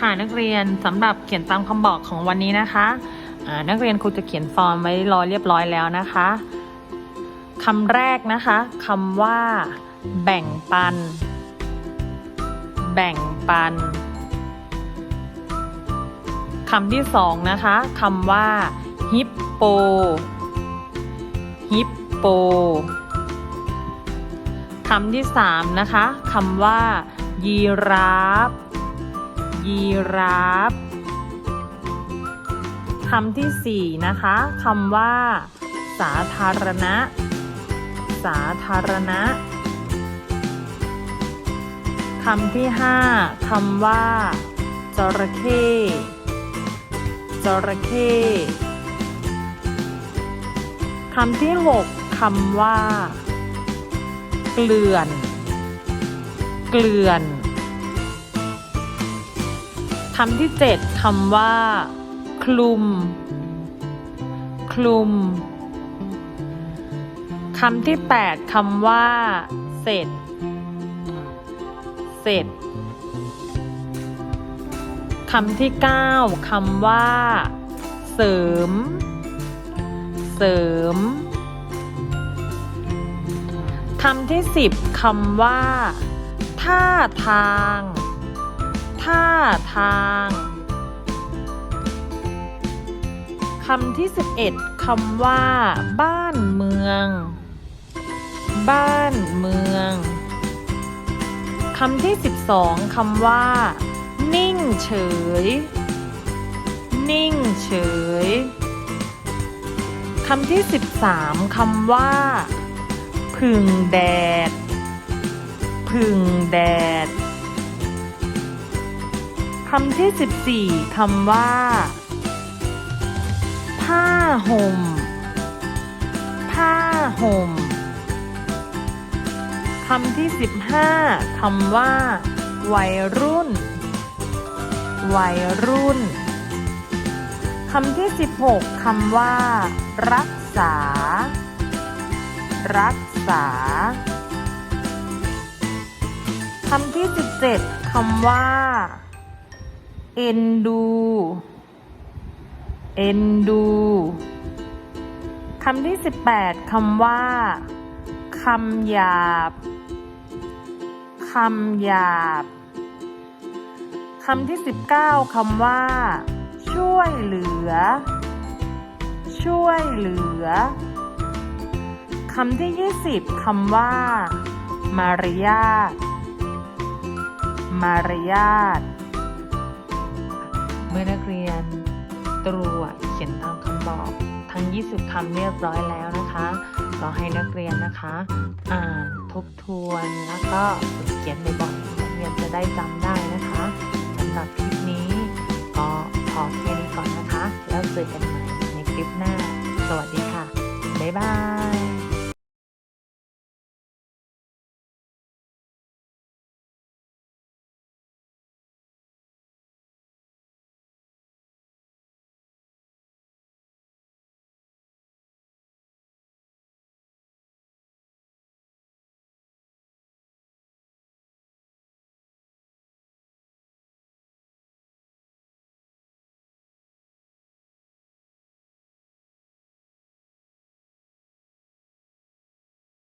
ค่ะนักเรียนสำหรับเขียนตามคำบอกของวันนี้นะคะนักเรียนครูจะเขียนฟอร์มไว้รอเรียบร้อยแล้วนะคะคำแรกนะคะคำว่า แบ่งปัน แบ่งปันคำที่สองนะคะคำว่าฮิปโปฮิปโปคำที่สามนะคะคำว่ายีราฟ ยีราฟคำที่สี่นะคะคำว่า สาธารณะ สาธารณะคำที่ห้าคำว่าจระเข้จระเข้คำที่หกคำว่า เกลื่อน เกลื่อน คำที่เจ็ดคำว่า คลุม คลุมคำที่แปดคำว่า เสร็จ เสร็จคำที่เก้าคำว่า เสริม เสริมคำที่สิบคำว่า ท่าทาง ท่าทางคำที่สิบเอ็ดคำว่า บ้านเมือง บ้านเมืองคำที่สิบสองคำว่า นิ่งเฉย นิ่งเฉยคำที่สิบสามคำว่า พึ่งแดด พึ่งแดดำที่สิบสี่คำว่า ผ้าห่ม ผ้าห่มคำที่สิบห้าคำว่า วัยรุ่น วัยรุ่นคำที่สิบหกคำว่า รักษา รักษาคำที่สิบเจ็ดคำว่า เอ็นดู เอ็นดูคำที่สิบแปดคำว่า คำหยาบ คำหยาบ คำที่สิบเก้าคำว่า ช่วยเหลือ ช่วยเหลือ คำที่ยี่สิบคำว่า มารยาทมารยาท เมื่อนักเรียนตรวจเขียนตามคำบอก ทั้ง 20คำเรียบร้อยแล้วนะคะก็ให้นักเรียนนะคะ อ่านทบทวนแล้วก็ฝึกเขียนบ่อยๆนักเรียนจะได้จำได้นะคะสำหรับคลิปนี้ก็พอแค่นี้ก่อนนะคะ แล้วเจอกันใหม่ในคลิปหน้า สวัสดีค่ะ บ๊ายบาย